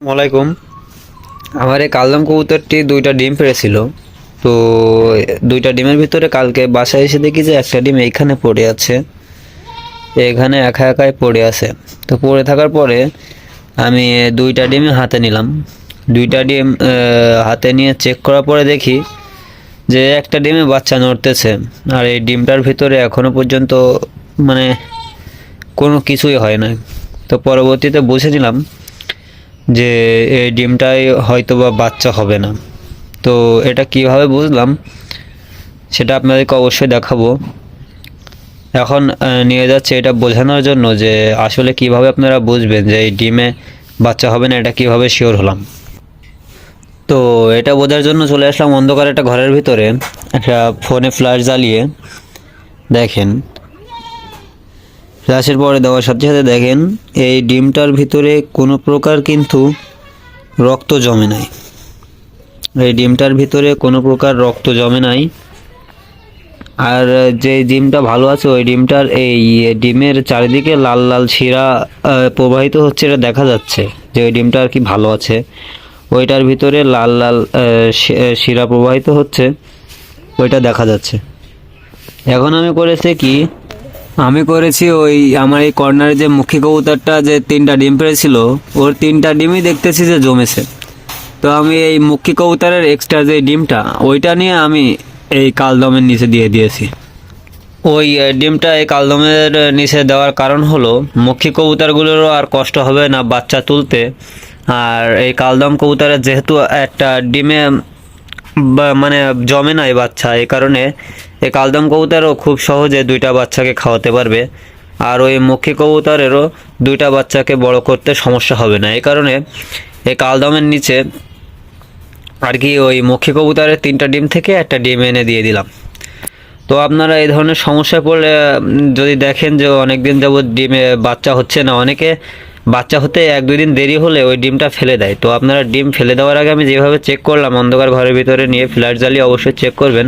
আসসালামাইকুম আমার এই কালদম কবুতরটি দুইটা ডিম পেড়েছিল। তো দুইটা ডিমের ভিতরে কালকে বাসায় এসে দেখি যে একটা ডিম এইখানে পড়ে আছে। এখানে একা একাই পড়ে আছে। তো পড়ে থাকার পরে আমি দুইটা ডিম হাতে নিলাম। দুইটা ডিম হাতে নিয়ে চেক করার পরে দেখি যে একটা ডিমে বাচ্চা নড়তেছে। আর এই ডিমটার ভিতরে এখনও পর্যন্ত মানে কোনো কিছুই হয় না তো পরবর্তীতে বুঝে নিলাম যে এই ডিমটাই হয়তো বা বাচ্চা হবে না। তো এটা কীভাবে বুঝলাম, সেটা আপনাদেরকে অবশ্যই দেখাবো। এখন নিয়ে যাচ্ছে এটা বোঝানোর জন্য যে আসলে কীভাবে আপনারা বুঝবেন যে এই ডিমে বাচ্চা হবে না, এটা কীভাবে শিওর হলাম। তো এটা বোঝার জন্য চলে আসলাম অন্ধকার একটা ঘরের ভিতরে, একটা ফোনে ফ্ল্যাশ জ্বালিয়ে। দেখেন ফ্ল্যাশের পরে দেওয়ার সাথে সাথে দেখেন, এই ডিমটার ভিতরে কোনো প্রকার কিন্তু রক্ত জমে নাই। এই ডিমটার ভিতরে কোনো প্রকার রক্ত জমে নাই। আর যে ডিমটা ভালো আছে, ওই ডিমটার এই ডিমের চারিদিকে লাল লাল শিরা প্রবাহিত হচ্ছে এটা দেখা যাচ্ছে যে ওই ডিমটা আর কি ভালো আছে। ওইটার ভিতরে লাল লাল শিরা প্রবাহিত হচ্ছে, ওইটা দেখা যাচ্ছে। এখন আমি করেছি কি আমি করেছি ওই আমার এই কর্নারে যে মুখী কবুতরটা যে তিনটা ডিম পেড়েছিল ওর তিনটা ডিমই দেখতেছি যে জমেছে। তো আমি এই মুখী কবুতরের এক্সট্রা যে ডিমটা, ওইটা নিয়ে আমি এই কালদমের নিচে দিয়ে দিয়েছি। ওই ডিমটা এই কালদমের নিচে দেওয়ার কারণ হলো, মুখী কবুতরগুলোরও আর কষ্ট হবে না বাচ্চা তুলতে। আর এই কালদম কবুতরের যেহেতু একটা ডিমে মানে জমে নাই বাচ্চা এই কারণে এই কালদম কবুতরও খুব সহজে দুইটা বাচ্চাকে খাওয়াতে পারবে। আর ওই মুখী কবুতরেরও দুইটা বাচ্চাকে বড় করতে সমস্যা হবে না। এই কারণে এই কালদমের নিচে আর কি ওই মক্ষী কবুতরের তিনটা ডিম থেকে একটা ডিম এনে দিয়ে দিলাম। তো আপনারা এই ধরনের সমস্যায় পড়লে যদি দেখেন যে অনেক দিন যাবত ডিমে বাচ্চা হচ্ছে না, অনেকে বাচ্চা হতে এক দুই দিন দেরি হলে ওই ডিমটা ফেলে দেয়। তো আপনারা ডিম ফেলে দেওয়ার আগে আমি যেভাবে চেক করলাম, অন্ধকার ঘরের ভিতরে নিয়ে ফ্ল্যাট জ্বালিয়ে অবশ্যই চেক করবেন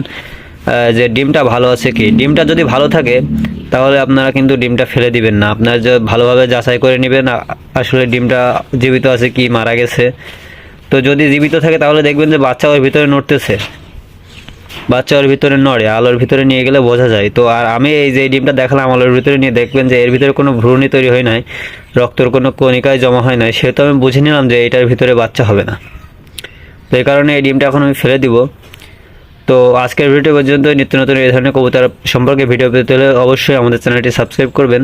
যে ডিমটা ভালো আছে কি। ডিমটা যদি ভালো থাকে, তাহলে আপনারা কিন্তু ডিমটা ফেলে দিবেন না। আপনারা যে ভালোভাবে যাচাই করে নেবেন আসলে ডিমটা জীবিত আছে কি, মারা গেছে। তো যদি জীবিত থাকে, তাহলে দেখবেন যে বাচ্চা ওর ভিতরে নড়তেছে। বাচ্চা ওর ভিতরে নড়ে, আলোর ভিতরে নিয়ে গেলে বোঝা যায়। তো আর আমি এই যে ডিমটা দেখালাম, আলোর ভিতরে নিয়ে দেখবেন যে এর ভিতরে কোনো ভ্রূণই তৈরি হয় নাই, রক্তর কোনো কণিকায় জমা হয় নাই, সেহেতু আমি বুঝে নিলাম যে এটার ভিতরে বাচ্চা হবে না। তো এই কারণে এই ডিমটা এখন আমি ফেলে দিব। তো আজকের ভিডিও পর্যন্ত, নিত্য নতুন এই ধরনের কবুতর সম্পর্কে ভিডিও পেতে হলে অবশ্যই আমাদের চ্যানেলটি সাবস্ক্রাইব করবেন।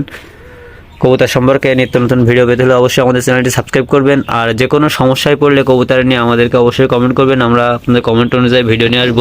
কবুতর সম্পর্কে নিত্য নতুন ভিডিও পেতে হলে অবশ্যই আমাদের চ্যানেলটি সাবস্ক্রাইব করবেন। আর যে কোনো সমস্যায় পড়লে কবুতর নিয়ে আমাদেরকে অবশ্যই কমেন্ট করবেন। আমরা আপনাদের কমেন্ট অনুযায়ী ভিডিও নিয়ে আসব।